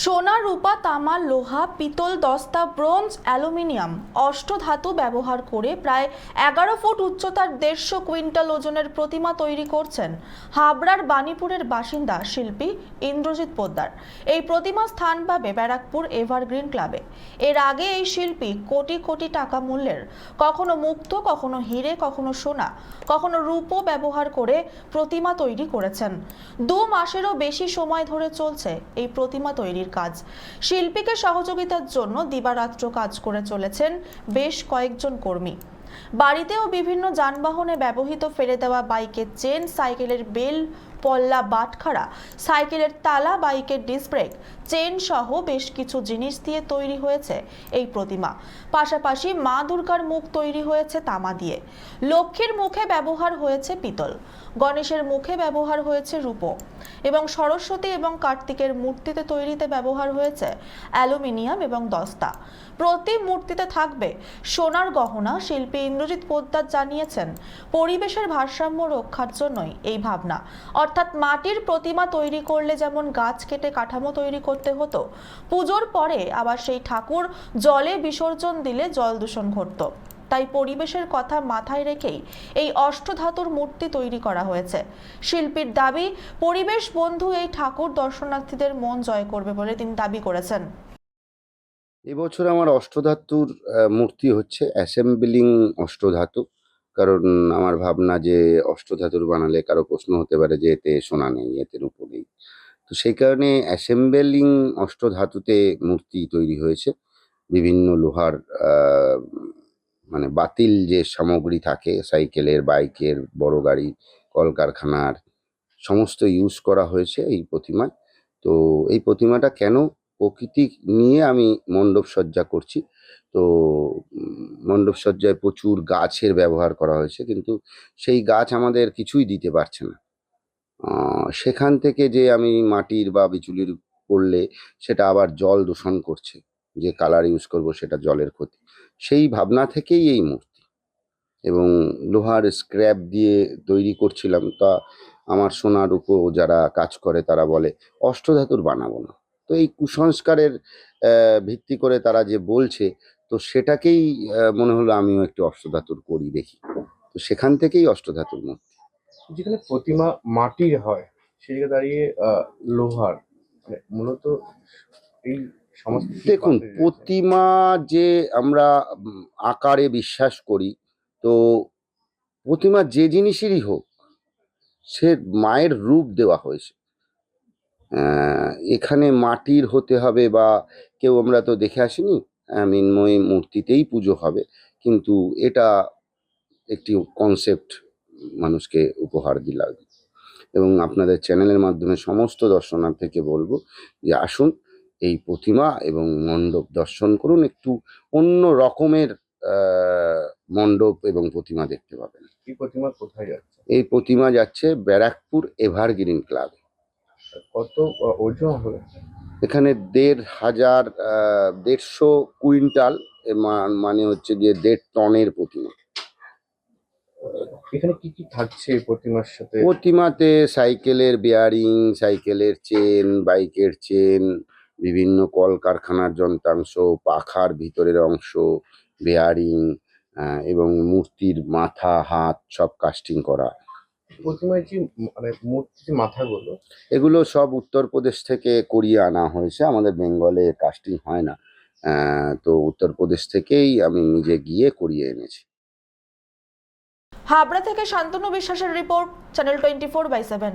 সোনা, রূপা, তামা, লোহা, পিতল, দস্তা, ব্রোঞ্জ, অ্যালুমিনিয়াম অষ্টধাতু ব্যবহার করে প্রায় এগারো ফুট উচ্চতার দেড়শো কুইন্টাল ওজনের প্রতিমা তৈরি করছেন হাবড়ার বাণীপুরের বাসিন্দা শিল্পী ইন্দ্রজিৎ পোদ্দার। এই প্রতিমা স্থান পাবে ব্যারাকপুর এভারগ্রিন ক্লাবে। এর আগে এই শিল্পী কোটি কোটি টাকা মূল্যের, কখনো মুক্ত, কখনো হিরে, কখনো সোনা, কখনো রূপো ব্যবহার করে প্রতিমা তৈরি করেছেন। দু মাসেরও বেশি সময় ধরে চলছে এই প্রতিমা তৈরির কাজ। শিল্পীকে সহযোগিতার জন্য দিবারাত্র কাজ করে চলেছেন বেশ কয়েকজন কর্মী। বাড়িতেও বিভিন্ন যানবাহনে ব্যবহৃত ফেলে দেওয়া বাইকের চেন, সাইকেলের বেল, পল্লা, বাটখারা, সাইকেলের তালা, বাইকের ডিস্ক ব্রেক, চেন সহ বেশ কিছু জিনিস দিয়ে তৈরি হয়েছে এই প্রতিমা। পাশাপাশি মা দুর্গার মুখ তৈরি হয়েছে তামা দিয়ে। লক্ষ্মীর মুখে ব্যবহার হয়েছে পিতল। গণেশের মুখে ব্যবহার হয়েছে রূপো। এবং সরস্বতী এবং কার্তিকের মূর্তিতে তৈরিতে ব্যবহার হয়েছে অ্যালুমিনিয়াম এবং দস্তা। প্রতি মূর্তিতে থাকবে সোনার গহনা, শিল্পী ইন্দ্রজিৎ পোদ্দার জানিয়েছেন, পরিবেশের ভারসাম্য রক্ষার জন্যই এই ভাবনা। অর্থাৎ মাটির প্রতিমা তৈরি করলে যেমন গাছ কেটে কাঠামো তৈরি করতে হতো, পুজোর পরে আবার সেই ঠাকুর জলে বিসর্জন দিলে জল দূষণ ঘটতো। তাই পরিবেশের কথা মাথায় রেখেই এই অষ্টধাতুর মূর্তি তৈরি করা হয়েছে। শিল্পীর দাবি, পরিবেশ বন্ধু এই ঠাকুর দর্শনার্থীদের মন জয় করবে বলে তিনি দাবি করেছেন। এবছর আমার অষ্টধাতুর মূর্তি হচ্ছে অ্যাসেম্বলিং অষ্টধাতু। কারণ আমার ভাবনা যে অষ্টধাতুর বানালে কারও প্রশ্ন হতে পারে যে এতে সোনা নেই, এতে রূপো নেই। তো সেই কারণে অ্যাসেম্বলিং অষ্টধাতুতে মূর্তি তৈরি হয়েছে। বিভিন্ন লোহার মানে বাতিল যে সামগ্রী থাকে সাইকেলের বাইকের বড় গাড়ি কলকারখানার সমস্ত ইউজ করা হয়েছে এই প্রতিমায়। তো এই প্রতিমাটা কেন প্রকৃতি নিয়ে আমি মণ্ডপ সজ্জা করছি? তো উম, মণ্ডপ সজ্জায় প্রচুর গাছের ব্যবহার করা হয়েছে কিন্তু সেই গাছ আমাদের কিছুই দিতে পারছে না। সেখান থেকে যে আমি মাটির বা বিচুলির করলে সেটা আবার জল দূষণ করছে যে কালার ইউজ করব সেটা জলের ক্ষতি। সেই ভাবনা থেকেই এই মূর্তি। এবং লোহার স্ক্র্যাপ দিয়ে তৈরি করছিলাম। তা আমার সোনার উপর যারা কাজ করে তারা বলে, অষ্টধাতুর বানাবো না। তো এই কুসংস্কারের ভিত্তি করে তারা যে বলছে, তো সেটাকেই মনে হলো আমিও একটু অষ্টধাতুর করি দেখি। তো সেখান থেকেই অষ্টধাতুর মূর্তি। যেখানে প্রতিমা মাটির হয় জায়গায় দাঁড়িয়ে লোহার মানে মূলত এই দেখুন প্রতিমা যে আমরা আকারে বিশ্বাস করি তো প্রতিমা যে জিনিসেরই হোক সে মায়ের রূপ দেওয়া হয়েছে। এখানে মাটির হতে হবে বা কেউ আমরা তো দেখে আসিনি মৃন্ময়ী মূর্তিতেই পুজো হবে কিন্তু এটা একটি কনসেপ্ট মানুষকে উপহার দিলাম। এবং আপনাদের চ্যানেলের মাধ্যমে সমস্ত দর্শনার্থীকে বলব যে আসুন এই প্রতিমা এবং মণ্ডপ দর্শন করুন একটু অন্য রকমের মণ্ডপ এবং প্রতিমা দেখতে পাবেন। এই প্রতিমা কোথায় যাচ্ছে? এই প্রতিমা যাচ্ছে ব্যারাকপুর এভারগ্রিন ক্লাব কত ওজন হবে? এখানে দেড় হাজার দেড়শো কুইন্টাল মানে হচ্ছে গিয়ে দেড় টনের প্রতিমা। এখানে কি কি থাকছে প্রতিমার সাথে? প্রতিমাতে সাইকেলের বিয়ারিং সাইকেলের চেন বাইকের চেন বিভিন্ন কলকারখানার যন্ত্রাংশ পাখার ভিতরের অংশ বেয়ারিং এবং মূর্তির মাথা হাত সব কাস্টিং করা। যে মানে মূর্তির মাথাগুলো এগুলো সব উত্তরপ্রদেশ থেকে করিয়ে আনা হয়েছে। আমাদের বেঙ্গলে কাস্টিং হয় না। আহ, তো উত্তরপ্রদেশ থেকেই আমি নিজে গিয়ে করিয়ে এনেছি। হাবড়া থেকে শান্তনু বিশ্বাসের report channel twenty four by seven